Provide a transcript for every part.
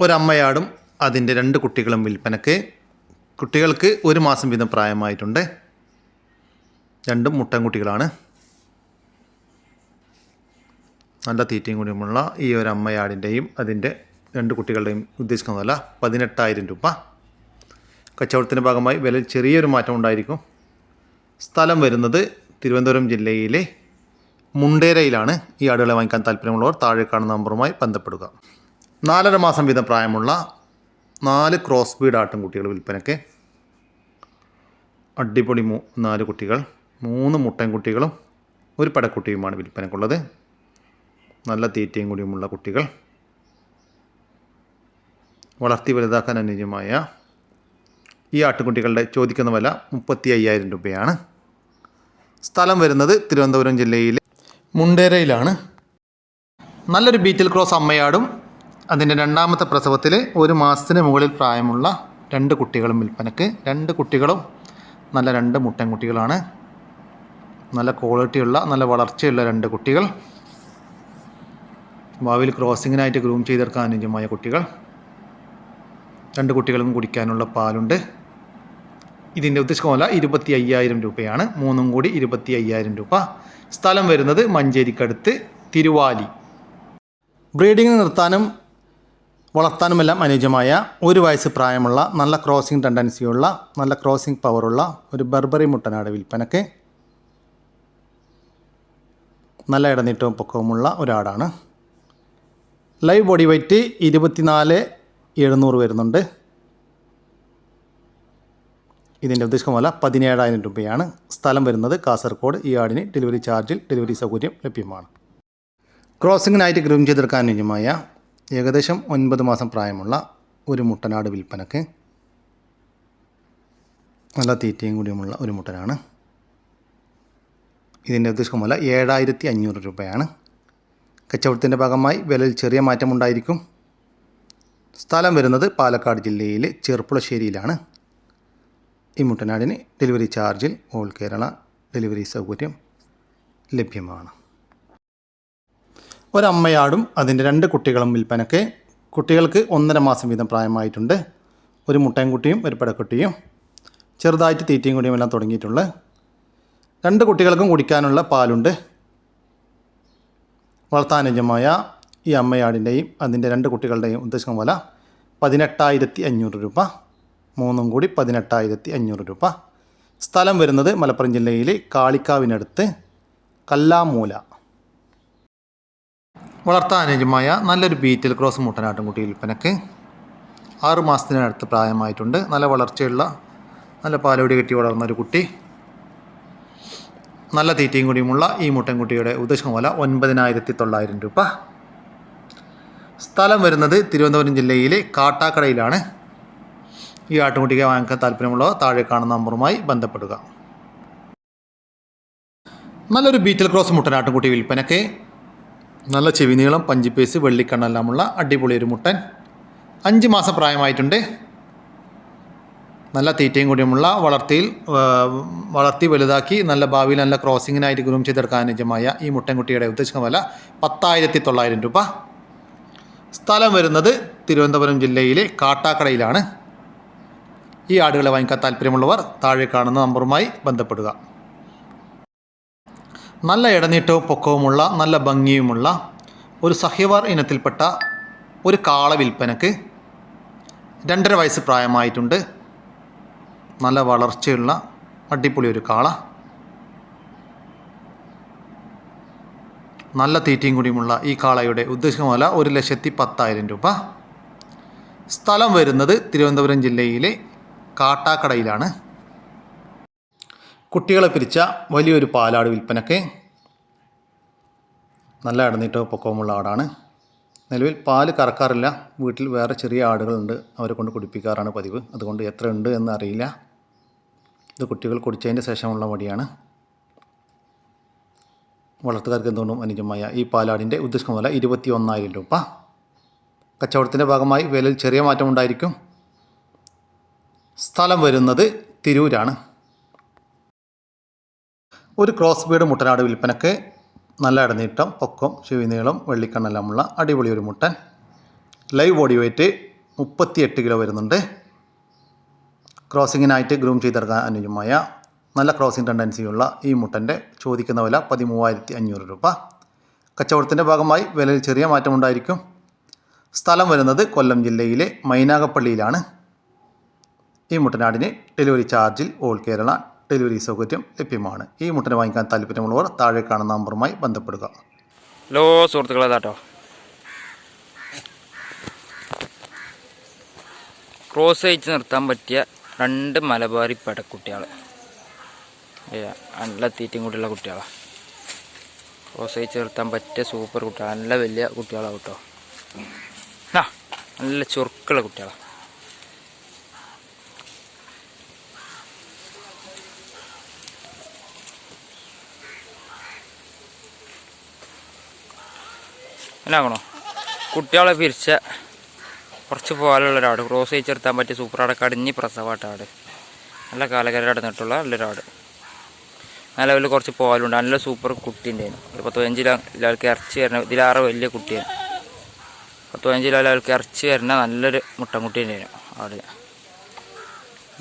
ഒരമ്മയാടും അതിന്റെ രണ്ട് കുട്ടികളും വിൽപ്പനക്ക്. കുട്ടികൾക്ക് ഒരു മാസം വീതം പ്രായമായിട്ടുണ്ട്. രണ്ടും മുട്ടൻകുട്ടികളാണ് നല്ല തീറ്റയും കൂടിയുമുള്ള ഈ ഒരു അമ്മയാടിന്റെയും അതിന്റെ രണ്ട് കുട്ടികളുടെയും ഉദ്ദേശിക്കുന്നതല്ല പതിനെട്ടായിരം രൂപ. കച്ചവടത്തിന്റെ ഭാഗമായി വില ചെറിയൊരു മാറ്റം ഉണ്ടായിരിക്കും. സ്ഥലം വരുന്നത് തിരുവനന്തപുരം ജില്ലയിലെ മുണ്ടേരയിലാണ്. ഈ ആടുകളെ വാങ്ങിക്കാൻ താല്പര്യമുള്ളവർ താഴെ കാണുന്ന നമ്പറുമായി ബന്ധപ്പെടുക. നാലര മാസം വീതം പ്രായമുള്ള നാല് ക്രോസ് ബീഡ് ആട്ടിൻകുട്ടികൾ വിൽപ്പനയ്ക്ക്. അടിപൊളി മൂ നാല് കുട്ടികൾ മൂന്ന് മുട്ടൻകുട്ടികളും ഒരു പടക്കുട്ടിയുമാണ് വിൽപ്പനക്കുള്ളത് നല്ല തീറ്റയും കൂടിയുമുള്ള കുട്ടികൾ. വളർത്തി വലുതാക്കാൻ അനുയോജ്യമായ ഈ ആട്ടുകുട്ടികളുടെ ചോദിക്കുന്ന വില മുപ്പത്തി അയ്യായിരം രൂപയാണ്. സ്ഥലം വരുന്നത് തിരുവനന്തപുരം ജില്ലയിലെ മുണ്ടേരയിലാണ്. നല്ലൊരു ബീറ്റിൽ ക്രോസ് അമ്മയാടും അതിന്റെ രണ്ടാമത്തെ പ്രസവത്തിൽ ഒരു മാസത്തിന് മുകളിൽ പ്രായമുള്ള രണ്ട് കുട്ടികളും വിൽപ്പനക്ക് രണ്ട് കുട്ടികളും നല്ല രണ്ട് മുട്ടൻകുട്ടികളാണ്. നല്ല ക്വാളിറ്റിയുള്ള നല്ല വളർച്ചയുള്ള രണ്ട് കുട്ടികൾ. ഭാവിയിൽ ക്രോസിങ്ങിനായിട്ട് ഗ്രൂം ചെയ്തെടുക്കാൻ അനുയോജ്യമായ കുട്ടികൾ. രണ്ട് കുട്ടികളും കുടിക്കാനുള്ള പാലുണ്ട്. ഇതിന്റെ ഉദ്ദേശിക്കുന്ന ഇരുപത്തി അയ്യായിരം രൂപയാണ്. മൂന്നും കൂടി ഇരുപത്തി അയ്യായിരം രൂപ. സ്ഥലം വരുന്നത് മഞ്ചേരിക്കടുത്ത് തിരുവാലി. ബ്രീഡിംഗ് നിർത്താനും വളർത്താനുമെല്ലാം അനുയോജ്യമായ ഒരു വയസ്സ് പ്രായമുള്ള നല്ല ക്രോസിംഗ് ടെൻഡൻസിയുള്ള നല്ല ക്രോസിംഗ് പവറുള്ള ഒരു ബർബറി മുട്ടനാട് വിൽപ്പനക്ക് നല്ല ഇടനീട്ടവും പൊക്കവുമുള്ള ഒരാടാണ്. ലൈവ് ബോഡി വെയ്റ്റ് ഇരുപത്തിനാല് എഴുന്നൂറ് വരുന്നുണ്ട്. ഇതിന്റെ ഉദ്ദേശം പോലെ പതിനേഴായിരം രൂപയാണ്. സ്ഥലം വരുന്നത് കാസർഗോഡ്. ഈ ആടിന് ഡെലിവറി ചാർജിൽ ഡെലിവറി സൗകര്യം ലഭ്യമാണ്. ക്രോസിങ്ങിനായിട്ട് ഗ്രൂം ചെയ്തെടുക്കാൻ അനുയോജ്യമായ ഏകദേശം ഒൻപത് മാസം പ്രായമുള്ള ഒരു മുട്ടനാട് വിൽപ്പനക്ക് നല്ല തീറ്റയും കൂടിയുമുള്ള ഒരു മുട്ടനാണ്. ഇതിന്റെ ഉദ്ദേശം വില ഏഴായിരത്തി അഞ്ഞൂറ് രൂപയാണ്. കച്ചവടത്തിന്റെ ഭാഗമായി വിലയിൽ ചെറിയ മാറ്റമുണ്ടായിരിക്കും. സ്ഥലം വരുന്നത് പാലക്കാട് ജില്ലയിലെ ചെറുപ്പുളശ്ശേരിയിലാണ് ഈ മുട്ടനാടിന് ഡെലിവറി ചാർജിൽ ഓൾ കേരള ഡെലിവറി സൗകര്യം ലഭ്യമാണ്. ഒരമ്മയാടും അതിന്റെ രണ്ട് കുട്ടികളും വിൽപ്പനക്ക് കുട്ടികൾക്ക് ഒന്നര മാസം വീതം പ്രായമായിട്ടുണ്ട്. ഒരു മുട്ടൻകുട്ടിയും ഒരു പിടക്കുട്ടിയും. ചെറുതായിട്ട് തീറ്റയും കുടിയും എല്ലാം തുടങ്ങിയിട്ടുള്ളത്. രണ്ട് കുട്ടികൾക്കും കുടിക്കാനുള്ള പാലുണ്ട്. വളർത്താനുജമായ ഈ അമ്മയാടിന്റെയും അതിന്റെ രണ്ട് കുട്ടികളുടെയും ഉദ്ദേശം വില പതിനെട്ടായിരത്തി അഞ്ഞൂറ് രൂപ. മൂന്നും കൂടി പതിനെട്ടായിരത്തി അഞ്ഞൂറ് രൂപ. സ്ഥലം വരുന്നത് മലപ്പുറം ജില്ലയിലെ കാളിക്കാവിനടുത്ത് കല്ലാമൂല. വളർത്താനുജമായ നല്ലൊരു ബീറ്റിൽ ക്രോസ് മുട്ടനാട്ടുംകുട്ടി വിൽപ്പനക്ക് ആറ് മാസത്തിനടുത്ത് പ്രായമായിട്ടുണ്ട്. നല്ല വളർച്ചയുള്ള നല്ല പാലോടി കെട്ടി വളർന്ന ഒരു കുട്ടി. നല്ല തീറ്റയും കൂടിയുമുള്ള ഈ മുട്ടൻകുട്ടിയുടെ ഉദ്ദേശം വില ഒൻപതിനായിരത്തി തൊള്ളായിരം രൂപ. സ്ഥലം വരുന്നത് തിരുവനന്തപുരം ജില്ലയിലെ കാട്ടാക്കടയിലാണ്. ഈ ആട്ടുകുട്ടിയെ വാങ്ങിക്കാൻ താല്പര്യമുള്ളവർ താഴെ കാണുന്ന നമ്പറുമായി ബന്ധപ്പെടുക. നല്ലൊരു ബീറ്റൽ ക്രോസ് മുട്ടനാട്ടുകുട്ടി വിൽപ്പനക്ക് നല്ല ചെവി നീളം പഞ്ചിപ്പേസ് വെള്ളിക്കണ്ണെല്ലാമുള്ള അടിപൊളി ഒരു മുട്ടൻ. അഞ്ച് മാസം പ്രായമായിട്ടുണ്ട്. നല്ല തീറ്റയും കൂടിയുമുള്ള വളർത്തിയിൽ വളർത്തി വലുതാക്കി നല്ല ഭാവിയിൽ നല്ല ക്രോസിങ്ങിനായിട്ട് ഗ്രൂം ചെയ്തെടുക്കാൻ അനുജമായ ഈ മുട്ടൻകുട്ടിയുടെ ഉദ്ദേശിക്കുന്ന വില പത്തായിരത്തി തൊള്ളായിരം രൂപ. സ്ഥലം വരുന്നത് തിരുവനന്തപുരം ജില്ലയിലെ കാട്ടാക്കടയിലാണ്. ഈ ആടുകളെ വാങ്ങിക്കാൻ താല്പര്യമുള്ളവർ താഴെ കാണുന്ന നമ്പറുമായി ബന്ധപ്പെടുക. നല്ല ഇടനീട്ടവും പൊക്കവുമുള്ള നല്ല ഭംഗിയുമുള്ള ഒരു സഹ്യവാർ ഇനത്തിൽപ്പെട്ട ഒരു കാള വിൽപ്പനക്ക് രണ്ടര വയസ്സ് പ്രായമായിട്ടുണ്ട്. നല്ല വളർച്ചയുള്ള അടിപൊളി ഒരു കാള. നല്ല തീറ്റയും കൂടിയുമുള്ള ഈ കാളയുടെ ഉദ്ദേശിക്കുന്ന വില ഒരു ലക്ഷത്തി പത്തായിരം രൂപ. സ്ഥലം വരുന്നത് തിരുവനന്തപുരം ജില്ലയിലെ കാട്ടാക്കടയിലാണ്. കുട്ടികളെ പിരിച്ച വലിയൊരു പാലാട് വിൽപ്പനക്ക് നല്ല ഇടനീട്ടവും പൊക്കവുമുള്ള ആടാണ്. നിലവിൽ പാൽ കറക്കാറില്ല. വീട്ടിൽ വേറെ ചെറിയ ആടുകളുണ്ട്. അവരെ കൊണ്ട് കുടിപ്പിക്കാറാണ് പതിവ്. അതുകൊണ്ട് എത്ര ഉണ്ട് എന്ന് അറിയില്ല ഇത് കുട്ടികൾ കുടിച്ചതിന്റെ ശേഷമുള്ള മടിയാണ്. വളർത്തുകാർക്ക് എന്തുകൊണ്ടും അനുജമായ ഈ പാലാടിന്റെ ഉദ്ദേശിക്കുന്ന വില ഇരുപത്തി ഒന്നായിരം രൂപ. കച്ചവടത്തിന്റെ ഭാഗമായി വിലയിൽ ചെറിയ മാറ്റമുണ്ടായിരിക്കും. സ്ഥലം വരുന്നത് തിരൂരാണ്. ഒരു ക്രോസ് ബീഡ് മുട്ടനാട് വിൽപ്പനക്ക് നല്ല ഇടനീട്ടം പൊക്കം ചെവിനീളം വെള്ളിക്കണ്ണെല്ലാമുള്ള അടിപൊളി ഒരു മുട്ടൻ. ലൈവ് ബോഡി വെയ്റ്റ് മുപ്പത്തിയെട്ട് കിലോ വരുന്നുണ്ട്. ക്രോസിങ്ങിനായിട്ട് ഗ്രൂം ചെയ്തെടുക്കാൻ അനുയോജ്യമായ നല്ല ക്രോസിംഗ് ടെൻഡൻസിയുള്ള ഈ മുട്ടന്റെ ചോദിക്കുന്ന വില പതിമൂവായിരത്തി അഞ്ഞൂറ് രൂപ. കച്ചവടത്തിന്റെ ഭാഗമായി വിലയിൽ ചെറിയ മാറ്റമുണ്ടായിരിക്കും സ്ഥലം വരുന്നത് കൊല്ലം ജില്ലയിലെ മൈനാഗപ്പള്ളിയിലാണ്. ഈ മുട്ടനാടിന് ഡെലിവറി ചാർജിൽ ഓൾ കേരള ഡെലിവറി സൗകര്യം ലഭ്യമാണ്. ഈ മുട്ടനെ വാങ്ങിക്കാൻ താല്പര്യമുള്ളവർ താഴെ കാണുന്ന നമ്പറുമായി ബന്ധപ്പെടുക. ഹലോ സുഹൃത്തുക്കളെ കേട്ടോ ക്രോസ് അയച്ച് നിർത്താൻ പറ്റിയ രണ്ട് മലബാറി പെടക്കുട്ടികൾ നല്ല തീറ്റയും കൂടിയുള്ള കുട്ടികളാണ് ക്രോസ് അയച്ച് നിർത്താൻ പറ്റിയ സൂപ്പർ കുട്ടികൾ നല്ല വലിയ കുട്ടികളാണ് കേട്ടോ. നല്ല ചുരുക്കുള്ള കുട്ടികളാണ് എന്നാകണോ കുട്ടികളെ പിരിച്ച കുറച്ച് പോലുള്ള ഒരാട് ക്രോസ് ചെയ്ച്ചെടുത്താൻ പറ്റിയ സൂപ്പർ ആട് കടിഞ്ഞ് പ്രസവാട്ടാട് നല്ല കാലകര നടന്നിട്ടുള്ള നല്ലൊരാട് നല്ല ലെവലിൽ കുറച്ച് പോലുണ്ട് നല്ല സൂപ്പർ കുട്ടീന്റെ ഒരു പത്ത് പതിനഞ്ച് ലാൾക്ക് ഇറച്ചി വരുന്ന ഇതിലാറ് വലിയ കുട്ടിയാണ്. പത്ത് പതിനഞ്ച് ആൾക്ക് ഇറച്ചി വരുന്ന നല്ലൊരു മുട്ടൻകുട്ടീന്റെ ആട്.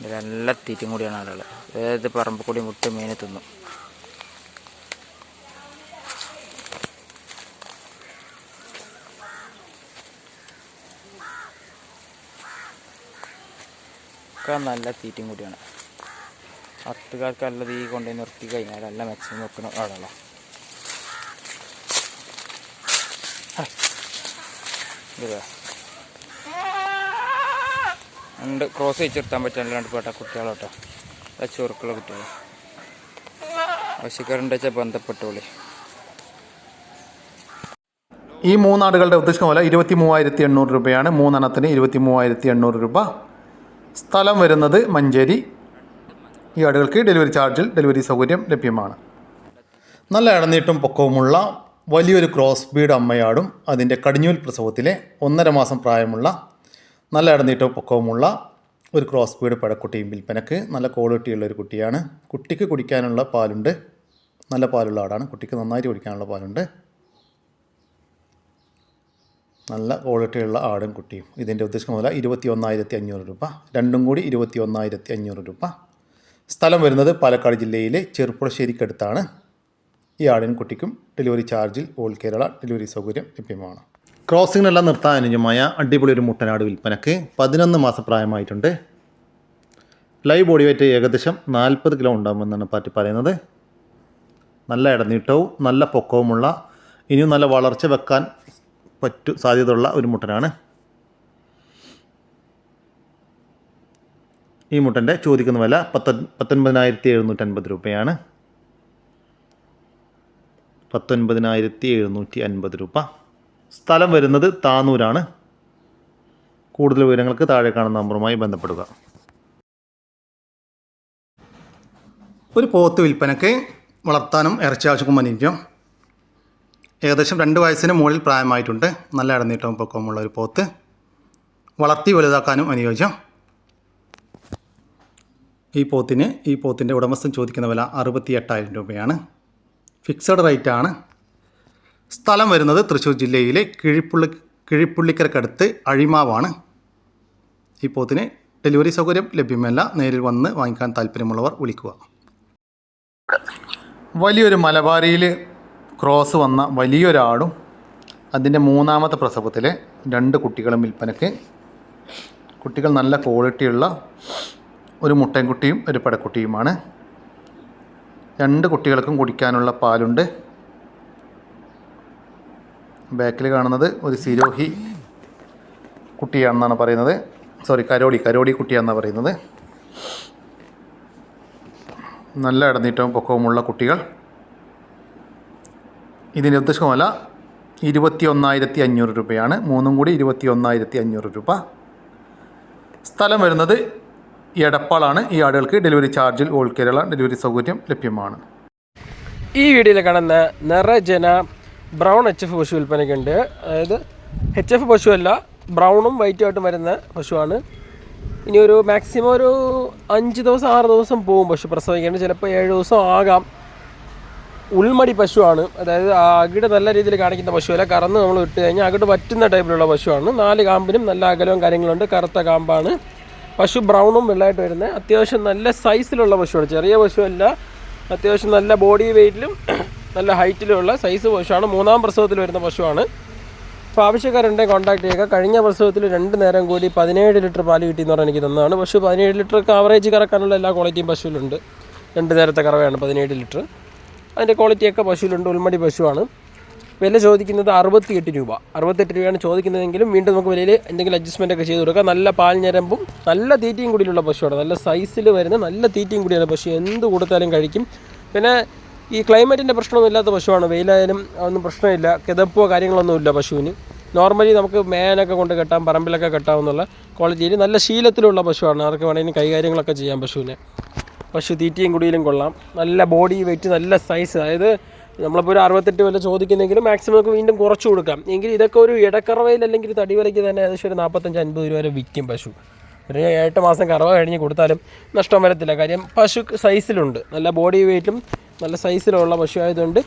നല്ല തീറ്റും കൂടിയാണ് ആളുകൾ ഏത് പറമ്പ് കൂടി മുട്ട മീനെ തിന്നും. ഒക്കെ നല്ല തീറ്റയും കൂടിയാണ്. അത്തുകാർക്ക് നല്ല തീ കൊണ്ടുപോയി നിർത്തി കഴിഞ്ഞാൽ അല്ല മെച്ചം നോക്കുന്ന ആളല്ലോ രണ്ട് ക്രോസ് വെച്ചെടുത്താൻ പറ്റുന്ന രണ്ട് പേട്ട കുട്ടികളോട്ടോ. ചുരുക്കുള്ള കുട്ടികൾ ആവശ്യക്കാരുണ്ട് വെച്ചാൽ ബന്ധപ്പെട്ടോളി ഈ മൂന്നാടുകളുടെ ഉദ്ദേശം പോലെ ഇരുപത്തി മൂവായിരത്തി എണ്ണൂറ് രൂപയാണ്. മൂന്നെണ്ണത്തിന് ഇരുപത്തി മൂവായിരത്തി എണ്ണൂറ് രൂപ സ്ഥലം വരുന്നത് മഞ്ചേരി. ഈ ആടുകൾക്ക് ഡെലിവറി ചാർജിൽ ഡെലിവറി സൗകര്യം ലഭ്യമാണ്. നല്ല ഇടനീട്ടും പൊക്കവുമുള്ള വലിയൊരു ക്രോസ് ബീഡ് അമ്മയാടും അതിന്റെ കടിഞ്ഞൂൽ പ്രസവത്തിലെ ഒന്നര മാസം പ്രായമുള്ള നല്ല ഇടനീട്ടവും പൊക്കവുമുള്ള ഒരു ക്രോസ് ബീഡ് പഴക്കുട്ടിയും വിൽപ്പനക്ക് നല്ല ക്വാളിറ്റിയുള്ള ഒരു കുട്ടിയാണ്. കുട്ടിക്ക് കുടിക്കാനുള്ള പാലുണ്ട്. നല്ല പാലുള്ള ആടാണ്. കുട്ടിക്ക് നന്നായിട്ട് കുടിക്കാനുള്ള പാലുണ്ട്. നല്ല ക്വാളിറ്റിയുള്ള ആടും കുട്ടിയും ഇതിന്റെ ഉദ്ദേശം വില ഇരുപത്തി ഒന്നായിരത്തി അഞ്ഞൂറ് രൂപ. രണ്ടും കൂടി ഇരുപത്തി ഒന്നായിരത്തി അഞ്ഞൂറ് രൂപ. സ്ഥലം വരുന്നത് പാലക്കാട് ജില്ലയിലെ ചെറുപ്പുളശ്ശേരിക്കടുത്താണ്. ഈ ആടിനും കുട്ടിക്കും ഡെലിവറി ചാർജിൽ ഓൾ കേരള ഡെലിവറി സൗകര്യം ലഭ്യമാണ്. ക്രോസിങ്ങിനെല്ലാം നിർത്താൻ അനുയോജ്യമായ അടിപൊളി ഒരു മുട്ടനാട് വിൽപ്പനക്ക് പതിനൊന്ന് മാസം പ്രായമായിട്ടുണ്ട്. ലൈവ് ബോഡി വെയിറ്റ് ഏകദേശം നാൽപ്പത് കിലോ ഉണ്ടാകുമെന്നാണ് പാർട്ടി പറയുന്നത്. നല്ല ഇടനീട്ടവും നല്ല പൊക്കവുമുള്ള ഇനിയും നല്ല വളർച്ച വെക്കാൻ പറ്റു സാധ്യതയുള്ള ഒരു മുട്ടനാണ്. ഈ മുട്ടന്റെ ചോദിക്കുന്ന വില പത്തൊ പത്തൊൻപതിനായിരത്തി എഴുന്നൂറ്റൻപത് രൂപയാണ്. പത്തൊൻപതിനായിരത്തി എഴുന്നൂറ്റി അൻപത് രൂപ. സ്ഥലം വരുന്നത് താനൂരാണ്. കൂടുതൽ വിവരങ്ങൾക്ക് താഴെ കാണുന്ന നമ്പറുമായി ബന്ധപ്പെടുക. ഒരു പോത്ത് വിൽപ്പനയ്ക്ക് വളർത്താനും ഇറച്ചി ആവശ്യക്കും അനുയോജ്യം ഏകദേശം രണ്ട് വയസ്സിന് മുകളിൽ പ്രായമായിട്ടുണ്ട്. നല്ല ഇടനീട്ടവും പൊക്കവുമുള്ള ഒരു പോത്ത്. വളർത്തി വലുതാക്കാനും അനുയോജ്യം. ഈ പോത്തിന് ഈ പോത്തിന്റെ ഉടമസ്ഥൻ ചോദിക്കുന്ന വില അറുപത്തി എട്ടായിരം രൂപയാണ്. ഫിക്സഡ് റേറ്റ് ആണ് സ്ഥലം വരുന്നത് തൃശ്ശൂർ ജില്ലയിലെ കിഴിപ്പുള്ളി കിഴിപ്പുള്ളിക്കരക്കടുത്ത് അഴിമാവാണ്. ഈ പോത്തിന് ഡെലിവറി സൗകര്യം ലഭ്യമല്ല. നേരിൽ വന്ന് വാങ്ങിക്കാൻ താല്പര്യമുള്ളവർ വിളിക്കുക. വലിയൊരു മലബാരിയിൽ ക്രോസ് വന്ന വലിയൊരാടും അതിന്റെ മൂന്നാമത്തെ പ്രസവത്തിൽ രണ്ട് കുട്ടികളും വിൽപ്പനയ്ക്ക്. കുട്ടികൾ നല്ല ക്വാളിറ്റിയുള്ള ഒരു മുട്ടൻകുട്ടിയും ഒരു പടക്കുട്ടിയുമാണ്. രണ്ട് കുട്ടികൾക്കും കുടിക്കാനുള്ള പാലുണ്ട്. ബാക്കിൽ കാണുന്നത് ഒരു സിരോഹി കുട്ടിയാണെന്നാണ് പറയുന്നത്. സോറി കരോളി കരോളി കുട്ടിയാണെന്നാണ് പറയുന്നത്. നല്ല ഇടനീറ്റവും പൊക്കവുമുള്ള കുട്ടികൾ. ഇതിന്റെ ഉദ്ദേശം വില ഇരുപത്തി ഒന്നായിരത്തി അഞ്ഞൂറ് രൂപയാണ്. മൂന്നും കൂടി ഇരുപത്തി ഒന്നായിരത്തി അഞ്ഞൂറ് രൂപ. സ്ഥലം വരുന്നത് എടപ്പാളാണ്. ഈ ആടുകൾക്ക് ഡെലിവറി ചാർജിൽ ഓൾ കേരള ഡെലിവറി സൗകര്യം ലഭ്യമാണ്. ഈ വീഡിയോയിൽ കാണുന്ന നിറജന ബ്രൗൺ എച്ച് എഫ് പശു വിൽപ്പനയ്ക്കുണ്ട് അതായത് എച്ച് എഫ് പശുവല്ല ബ്രൗണും വൈറ്റും ആയിട്ടും വരുന്ന പശുവാണ്. ഇനി ഒരു മാക്സിമം ഒരു അഞ്ച് ദിവസം ആറ് ദിവസം പോകും പശു പ്രസവിക്കേണ്ടത് ചിലപ്പോൾ ഏഴ് ദിവസം ആകാം. ഉൾമടി പശുവാണ്. അതായത് അകിട് നല്ല രീതിയിൽ കാണിക്കുന്ന പശുവല്ല. കറന്ന് നമ്മൾ ഇട്ട് കഴിഞ്ഞാൽ അകിട് പറ്റുന്ന ടൈപ്പിലുള്ള പശുവാണ്. നാല് കാമ്പിനും നല്ല അകലവും കാര്യങ്ങളുണ്ട്. കറുത്ത കാമ്പാണ്. പശു ബ്രൗണും വെള്ളമായിട്ട് വരുന്നത് അത്യാവശ്യം നല്ല സൈസിലുള്ള പശുവാണ്. ചെറിയ പശുവല്ല. അത്യാവശ്യം നല്ല ബോഡി വെയിറ്റിലും നല്ല ഹൈറ്റിലുമുള്ള സൈസ് പശുവാണ്. മൂന്നാം പ്രസവത്തിൽ വരുന്ന പശുവാണ്. അപ്പോൾ ആവശ്യക്കാരുണ്ടെങ്കിൽ കോൺടാക്ട് ചെയ്യുക. കഴിഞ്ഞ പ്രസവത്തിൽ രണ്ട് നേരം കൂടി പതിനേഴ് ലിറ്റർ പാൽ കിട്ടിയെന്ന് പറഞ്ഞാൽ എനിക്ക് തന്നതാണ്. പശു പതിനേഴ് ലിറ്ററൊക്കെ ആവറേജ് കറക്കാനുള്ള എല്ലാ ക്വാളിറ്റിയും പശുവിലുണ്ട്. രണ്ട് നേരത്തെ കറവയാണ് പതിനേഴ് ലിറ്റർ. അതിന്റെ ക്വാളിറ്റിയൊക്കെ പശുവിലുണ്ട് ഉൾമടി പശുവാണ്. വില ചോദിക്കുന്നത് അറുപത്തിയെട്ട് രൂപ. അറുപത്തെട്ട് രൂപയാണ് ചോദിക്കുന്നതെങ്കിലും വീണ്ടും നമുക്ക് വിലയിൽ എന്തെങ്കിലും അഡ്ജസ്റ്റ്മെന്റ് ഒക്കെ ചെയ്ത് കൊടുക്കാം. നല്ല പാൽ ഞരമ്പും നല്ല തീറ്റയും കൂടിയുള്ള പശുവാണ്. നല്ല സൈസിൽ വരുന്ന നല്ല തീറ്റയും കൂടിയാണ് പശു. എന്ത് കൊടുത്താലും കഴിക്കും. പിന്നെ ഈ ക്ലൈമറ്റിന്റെ പ്രശ്നമൊന്നും ഇല്ലാത്ത പശുവാണ്. വെയിലായാലും ഒന്നും പ്രശ്നമില്ല. കിതപ്പോ കാര്യങ്ങളൊന്നും ഇല്ല പശുവിന്. നോർമലി നമുക്ക് മേനൊക്കെ കൊണ്ട് കെട്ടാം പറമ്പിലൊക്കെ കെട്ടാമെന്നുള്ള ക്വാളിറ്റിയിൽ നല്ല ശീലത്തിലുള്ള പശുവാണ്. ആർക്ക് വേണമെങ്കിലും കൈകാര്യങ്ങളൊക്കെ ചെയ്യാം പശുവിനെ. പശു തീറ്റയും കുടിയിലും കൊള്ളാം. നല്ല ബോഡി വെയിറ്റ് നല്ല സൈസ് അതായത് നമ്മളിപ്പോൾ ഒരു അറുപത്തെട്ട് വില ചോദിക്കുന്നെങ്കിലും മാക്സിമം നമുക്ക് വീണ്ടും കുറച്ച് കൊടുക്കാം. എങ്കിൽ ഇതൊക്കെ ഒരു ഇടക്കറവയിൽ അല്ലെങ്കിൽ തടി വിലയ്ക്ക് തന്നെ ഏകദേശം ഒരു നാൽപ്പത്തഞ്ച് അൻപത് രൂപ വരെ വിൽക്കും പശു. ഒരു എട്ട് മാസം കറവ കഴിഞ്ഞ് കൊടുത്താലും നഷ്ടം വരത്തില്ല. കാര്യം പശു സൈസിലുണ്ട് നല്ല ബോഡി വെയിറ്റും നല്ല സൈസിലുള്ള പശു ആയതുകൊണ്ട്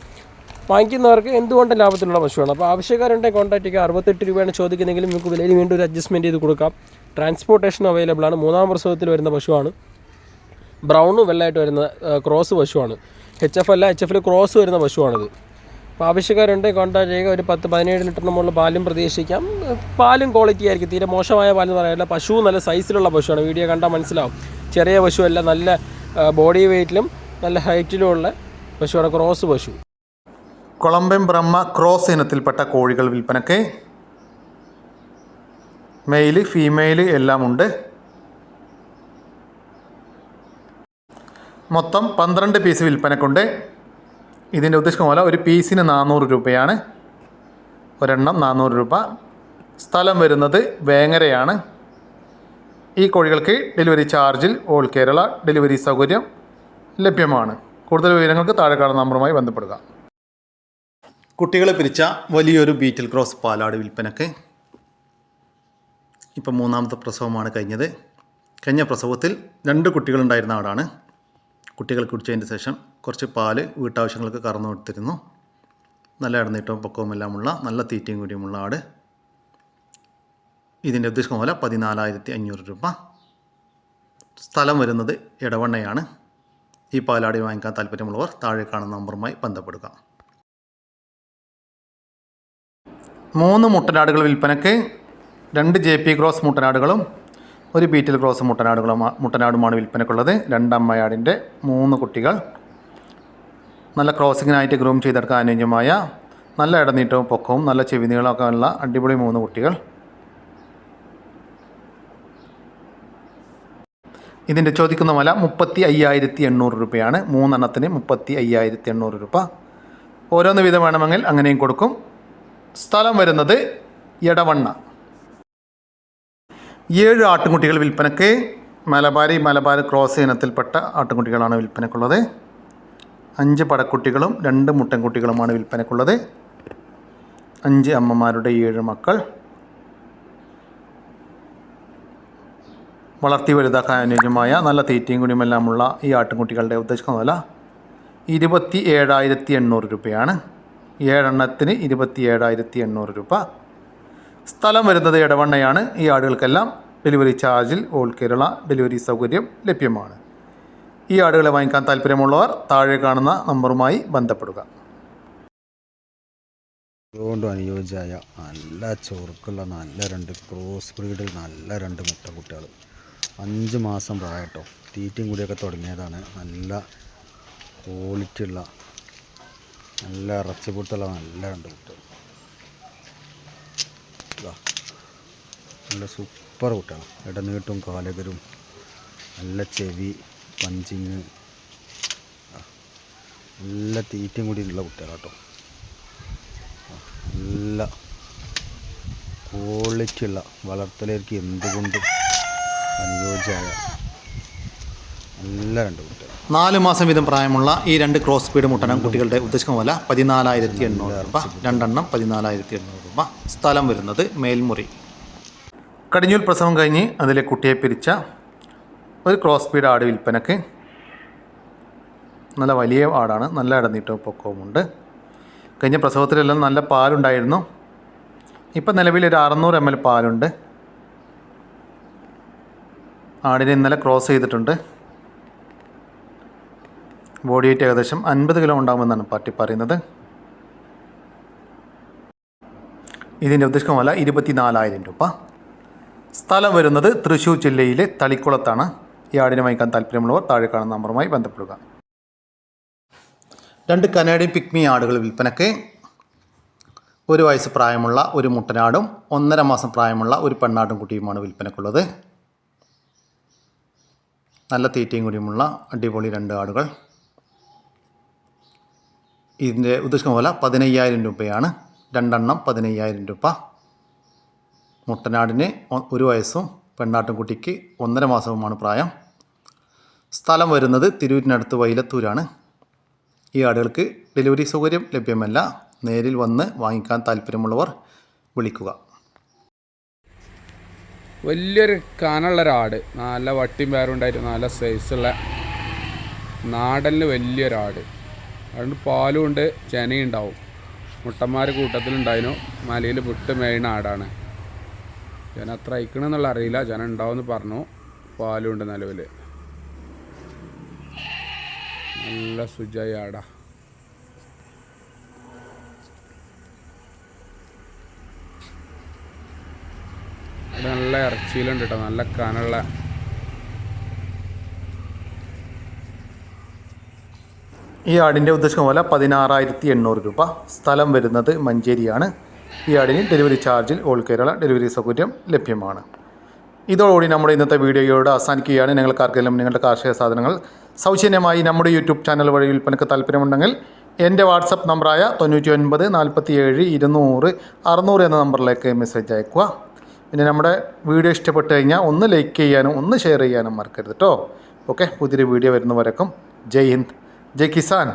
വാങ്ങിക്കുന്നവർക്ക് എന്തുകൊണ്ടും ലാഭത്തിലുള്ള പശുവാണ്? അപ്പോൾ ആവശ്യക്കാരുണ്ടെങ്കിൽ കോൺടാക്ട് ചെയ്യുക. അറുപത്തെട്ട് രൂപയാണ് ചോദിക്കുന്നെങ്കിലും നമുക്ക് വിലയിൽ വീണ്ടും ഒരു അഡ്ജസ്റ്റ്മെന്റ് ചെയ്ത് കൊടുക്കാം. ട്രാൻസ്പോർട്ടേഷൻ അവൈലബിൾ ആണ്. മൂന്നാം പ്രസവത്തിൽ വരുന്ന പശുവാണ്. ബ്രൗണും വെള്ളമായിട്ട് വരുന്ന ക്രോസ് പശുവാണ്. എച്ച് എഫ് അല്ല എച്ച് എഫിൽ ക്രോസ് വരുന്ന പശുവാണിത്. അപ്പോൾ ആവശ്യക്കാരുണ്ട് കോൺടാക്ട് ചെയ്യുക. ഒരു പത്ത് പതിനേഴ് ലിറ്ററിന് മുകളിൽ പാലും പ്രതീക്ഷിക്കാം. പാലും ക്വാളിറ്റി ആയിരിക്കും. തീരെ മോശമായ പാലെന്ന് പറയാനില്ല. പശു നല്ല സൈസിലുള്ള പശുവാണ്. വീഡിയോ കണ്ടാൽ മനസ്സിലാവും. ചെറിയ പശുവല്ല നല്ല ബോഡി വെയിറ്റിലും നല്ല ഹൈറ്റിലുമുള്ള പശുവാണ് ക്രോസ് പശു. കൊളമ്പം ബ്രഹ്മ ക്രോസ് ഇനത്തിൽപ്പെട്ട കോഴികൾ വിൽപ്പനക്ക്. മെയിൽ ഫീമെയിൽ എല്ലാം മൊത്തം പന്ത്രണ്ട് പീസ് വിൽപ്പനക്കുണ്ട്. ഇതിന്റെ ഉദ്ദേശിക്കുന്ന പോലെ ഒരു പീസിന് നാനൂറ് രൂപയാണ്. ഒരെണ്ണം നാനൂറ് രൂപ. സ്ഥലം വരുന്നത് വേങ്ങരയാണ്. ഈ കോഴികൾക്ക് ഡെലിവറി ചാർജിൽ ഓൾ കേരള ഡെലിവറി സൗകര്യം ലഭ്യമാണ്. കൂടുതൽ വിവരങ്ങൾക്ക് താഴെ കാണുന്ന നമ്പറുമായി ബന്ധപ്പെടുക. കുട്ടികളെ പിരിച്ച വലിയൊരു ബീറ്റിൽ ക്രോസ് പാലാട് വിൽപ്പനക്ക് ഇപ്പം മൂന്നാമത്തെ പ്രസവമാണ് കഴിഞ്ഞത്. കഴിഞ്ഞ പ്രസവത്തിൽ രണ്ട് കുട്ടികളുണ്ടായിരുന്ന ആടാണ്. കുട്ടികൾ കുടിച്ചതിന് ശേഷം കുറച്ച് പാൽ വീട്ടാവശ്യങ്ങൾക്ക് കറന്നു കൊടുത്തിരുന്നു. നല്ല ഇടനീട്ടവും പക്കവുമെല്ലാമുള്ള നല്ല തീറ്റയും കൂടിയുമുള്ള ആട്. ഇതിന്റെ ഉദ്ദേശിക്കുന്ന പോലെ പതിനാലായിരത്തി അഞ്ഞൂറ് രൂപ. സ്ഥലം വരുന്നത് ഇടവണ്ണയാണ് ഈ പാലാടി വാങ്ങിക്കാൻ താല്പര്യമുള്ളവർ താഴെ കാണുന്ന നമ്പറുമായി ബന്ധപ്പെടുക. മൂന്ന് മുട്ടനാടുകൾ വിൽപ്പനയ്ക്ക് രണ്ട് ജെ പി ക്രോസ് മുട്ടനാടുകളും ഒരു ബീറ്റിൽ ക്രോസ് മുട്ടനാടുകളും മുട്ടനാടുമാണ് വിൽപ്പനക്കുള്ളത്. രണ്ടമ്മയാടിന്റെ മൂന്ന് കുട്ടികൾ. നല്ല ക്രോസിങ്ങിനായിട്ട് ഗ്രൂം ചെയ്തെടുക്കാൻ അനുയോജ്യമായ നല്ല ഇടനീട്ടവും പൊക്കവും നല്ല ചെവിനികളൊക്കെ ഉള്ള അടിപൊളി മൂന്ന് കുട്ടികൾ. ഇതിന്റെ ചോദിക്കുന്ന വില മുപ്പത്തി അയ്യായിരത്തി എണ്ണൂറ് രൂപയാണ്. മൂന്നെണ്ണത്തിന് മുപ്പത്തി അയ്യായിരത്തി എണ്ണൂറ് രൂപ. ഓരോന്ന് വീതം വേണമെങ്കിൽ അങ്ങനെയും കൊടുക്കും. സ്ഥലം വരുന്നത് എടവണ്ണ. ഏഴ് ആട്ടുംകുട്ടികൾ വിൽപ്പനയ്ക്ക് മലബാരി മലബാർ ക്രോസ് ഇനത്തിൽപ്പെട്ട ആട്ടുംകുട്ടികളാണ് വിൽപ്പനക്കുള്ളത് അഞ്ച് പടക്കുട്ടികളും രണ്ട് മുട്ടൻകുട്ടികളുമാണ് വിൽപ്പനക്കുള്ളത് അഞ്ച് അമ്മമാരുടെ ഏഴ് മക്കൾ. വളർത്തി വലുതാക്കാൻ അനുയോജ്യമായ നല്ല തീറ്റയും കുടിയുമെല്ലാമുള്ള ഈ ആട്ടുംകുട്ടികളുടെ ഉദ്ദേശിക്കുന്ന വില ഇരുപത്തി ഏഴായിരത്തി എണ്ണൂറ് രൂപയാണ്. ഏഴെണ്ണത്തിന് ഇരുപത്തി ഏഴായിരത്തി എണ്ണൂറ് രൂപ. സ്ഥലം വരുന്നത് ഇടവണ്ണയാണ് ഈ ആടുകൾക്കെല്ലാം ഡെലിവറി ചാർജിൽ ഓൾ കേരള ഡെലിവറി സൗകര്യം ലഭ്യമാണ്. ഈ ആടുകളെ വാങ്ങിക്കാൻ താല്പര്യമുള്ളവർ താഴെ കാണുന്ന നമ്പറുമായി ബന്ധപ്പെടുക. അതുകൊണ്ട് അനുയോജ്യമായ നല്ല ചൊറുക്കുള്ള നല്ല രണ്ട് ക്രോസ് ബ്രീഡിൽ നല്ല രണ്ട് മുട്ട കുട്ടികൾ. അഞ്ച് മാസം പ്രായട്ടോ. തീറ്റയും കൂടിയൊക്കെ തുടങ്ങിയതാണ്. നല്ല ക്വാളിറ്റി ഉള്ള നല്ല ഇറച്ചി പുട്ടുള്ള നല്ല രണ്ട് കുട്ടികൾ. നല്ല സൂപ്പർ കുട്ടാണ്. ഇടനീട്ടും കാലകരും നല്ല ചെവി പഞ്ചിങ്. നല്ല തീറ്റയും കൂടി ഉള്ള കുട്ടികളാട്ടോ നല്ല ക്വാളിറ്റിയുള്ള വളർത്തലേക്ക് എന്തുകൊണ്ടും അനുയോജ്യമായ നല്ല രണ്ട് കുട്ടികൾ നാല് മാസം വീതം പ്രായമുള്ള ഈ രണ്ട് ക്രോസ് സ്പീഡ് മുട്ടനം കുട്ടികളുടെ ഉദ്ദേശിക്കുന്ന വില പതിനാലായിരത്തി എണ്ണൂറ് രൂപ. രണ്ടെണ്ണം പതിനാലായിരത്തി എണ്ണൂറ്. രൂപ സ്ഥലം വരുന്നത് മേൽമുറി. കടിഞ്ഞൂൽ പ്രസവം കഴിഞ്ഞ് അതിലെ കുട്ടിയെ പിരിച്ച ഒരു ക്രോസ് സ്പീഡ് ആട് വിൽപ്പനക്ക് നല്ല വലിയ ആടാണ് നല്ല ഇടനീട്ടവും പൊക്കവുമുണ്ട്. കഴിഞ്ഞ പ്രസവത്തിലെല്ലാം നല്ല പാലുണ്ടായിരുന്നു. ഇപ്പം നിലവിൽ ഒരു അറുന്നൂറ് എം എൽ പാലുണ്ട്. ആടിനെ ഇന്നലെ ക്രോസ് ചെയ്തിട്ടുണ്ട്. ബോഡി വെയിറ്റ് ഏകദേശം അൻപത് കിലോ ഉണ്ടാകുമെന്നാണ് പാർട്ടി പറയുന്നത്. ഇതിന്റെ ഉദ്ദേശമല്ല ഇരുപത്തിനാലായിരം രൂപ. സ്ഥലം വരുന്നത് തൃശ്ശൂർ ജില്ലയിലെ തളിക്കുളത്താണ്. ഈ ആടിനെ വാങ്ങിക്കാൻ താല്പര്യമുള്ളവർ താഴെ കാണുന്ന നമ്പറുമായി ബന്ധപ്പെടുക. രണ്ട് കനേഡിയൻ പിക്മി ആടുകൾ വിൽപ്പനയ്ക്ക് ഒരു വയസ്സ് പ്രായമുള്ള ഒരു മുട്ടനാടും ഒന്നര മാസം പ്രായമുള്ള ഒരു പെണ്ണാടും കുട്ടിയുമാണ് വിൽപ്പനക്കുള്ളത് നല്ല തീറ്റയും കൂടിയുമുള്ള അടിപൊളി രണ്ട് ആടുകൾ. ഇതിന്റെ ഉദ്ദേശിക്കുന്ന പോലെ പതിനയ്യായിരം രൂപയാണ്. രണ്ടെണ്ണം പതിനയ്യായിരം രൂപ. മുട്ടനാടിന് ഒരു വയസ്സും പെണ്ണാട്ടുംകുട്ടിക്ക് ഒന്നര മാസവുമാണ് പ്രായം. സ്ഥലം വരുന്നത് തിരൂരിനടുത്ത് വൈലത്തൂരാണ്. ഈ ആടുകൾക്ക് ഡെലിവറി സൗകര്യം ലഭ്യമല്ല. നേരിൽ വന്ന് വാങ്ങിക്കാൻ താല്പര്യമുള്ളവർ വിളിക്കുക. വലിയൊരു കനുള്ള ഒരാട് നല്ല വട്ടിയും പേരുണ്ടായിട്ട് നല്ല സൈസുള്ള നാടനിൽ വലിയൊരാട്. അതുകൊണ്ട് പാലും ഉണ്ട് ചെനയും ഉണ്ടാവും. മുട്ടന്മാർ കൂട്ടത്തിലുണ്ടായിരുന്നു മലയിൽ വിട്ട് മേയുന്ന ആടാണ് ഞാൻ അത്ര അയക്കണമെന്നുള്ള അറിയില്ല. ഞാൻ ഉണ്ടാവുമെന്ന് പറഞ്ഞു. പാലുണ്ട് നിലവിൽ നല്ല സുജായി ആടാ നല്ല ഇറച്ചിയിലുണ്ട് കേട്ടോ നല്ല കനുള്ള ഈ ആടിന്റെ ഉദ്ദേശിക്കുന്ന പോലെ പതിനാറായിരത്തി എണ്ണൂറ് രൂപ സ്ഥലം വരുന്നത് മഞ്ചേരിയാണ്. ഈ ആടിന് ഡെലിവറി ചാർജിൽ ഓൾ കേരള ഡെലിവറി സൗകര്യം ലഭ്യമാണ്. ഇതോടുകൂടി നമ്മുടെ ഇന്നത്തെ വീഡിയോയോട് അവസാനിക്കുകയാണ്. നിങ്ങൾക്കാർക്കെങ്കിലും നിങ്ങളുടെ കാർഷിക സാധനങ്ങൾ സൗജന്യമായി നമ്മുടെ യൂട്യൂബ് ചാനൽ വഴി വിൽപ്പനക്ക് താല്പര്യമുണ്ടെങ്കിൽ എന്റെ വാട്സപ്പ് നമ്പറായ തൊണ്ണൂറ്റി ഒൻപത് നാൽപ്പത്തി ഏഴ് ഇരുന്നൂറ് അറുന്നൂറ് എന്ന നമ്പറിലേക്ക് മെസ്സേജ് അയക്കുക പിന്നെ നമ്മുടെ വീഡിയോ ഇഷ്ടപ്പെട്ട് കഴിഞ്ഞാൽ ഒന്ന് ലൈക്ക് ചെയ്യാനും ഒന്ന് ഷെയർ ചെയ്യാനും മറക്കരുത് കേട്ടോ. ഓക്കെ പുതിയൊരു വീഡിയോ വരുന്നവരക്കും ജയ് ഹിന്ദ്. ജയ് കിസാൻ